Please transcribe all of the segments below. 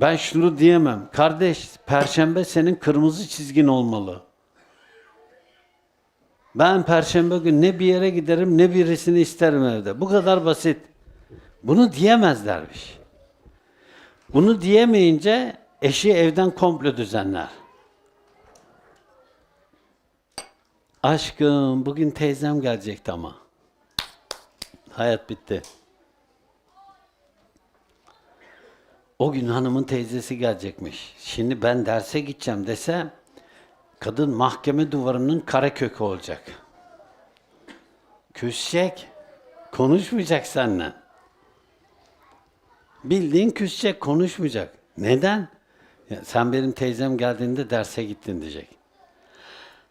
Ben şunu diyemem. Kardeş, perşembe senin kırmızı çizgin olmalı. Ben perşembe gün ne bir yere giderim ne birisini isterim evde. Bu kadar basit. Bunu diyemezlermiş. Bunu diyemeyince eşi evden komplo düzenler. Aşkım bugün teyzem gelecekti ama. Hayat bitti. O gün hanımın teyzesi gelecekmiş. Şimdi ben derse gideceğim dese kadın mahkeme duvarının kare kökü olacak. Küsecek. Konuşmayacak seninle. Bildiğin küsecek, konuşmayacak. Neden? Ya sen benim teyzem geldiğinde derse gittin diyecek.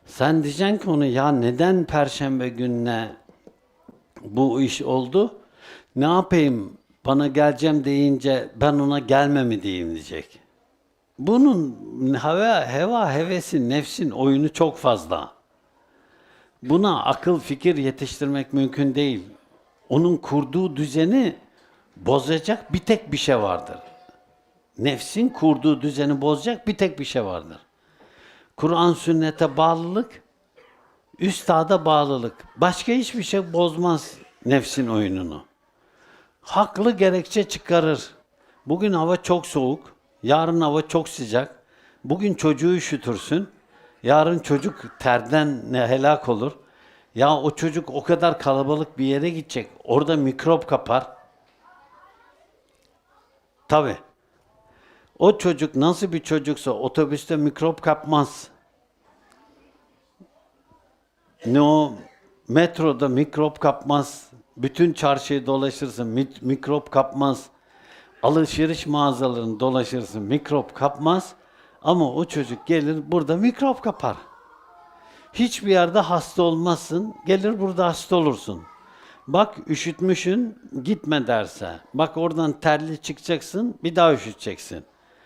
Sen diyeceksin ki onu ya neden perşembe gününe bu iş oldu? Ne yapayım? Bana geleceğim deyince ben ona gelme mi diyeyim diyecek. Bunun heva, heva hevesi, nefsin oyunu çok fazla. Buna akıl fikir yetiştirmek mümkün değil. Onun kurduğu düzeni bozacak bir tek bir şey vardır. Nefsin kurduğu düzeni bozacak bir tek bir şey vardır. Kur'an sünnete bağlılık, üstada bağlılık. Başka hiçbir şey bozmaz nefsin oyununu. Haklı gerekçe çıkarır. Bugün hava çok soğuk, yarın hava çok sıcak. Bugün çocuğu üşütürsün, yarın çocuk terden ne helak olur. Ya o çocuk o kadar kalabalık bir yere gidecek, orada mikrop kapar. Tabii. O çocuk nasıl bir çocuksa otobüste mikrop kapmaz. Ne o metroda mikrop kapmaz. Bütün çarşıyı dolaşırsın mit- mikrop kapmaz. Alışveriş mağazalarını dolaşırsın mikrop kapmaz. Ama o çocuk gelir burada mikrop kapar. Hiçbir yerde hasta olmazsın. Gelir burada hasta olursun. Bak üşütmüşün gitme derse. Bak oradan terli çıkacaksın bir daha üşüteceksin.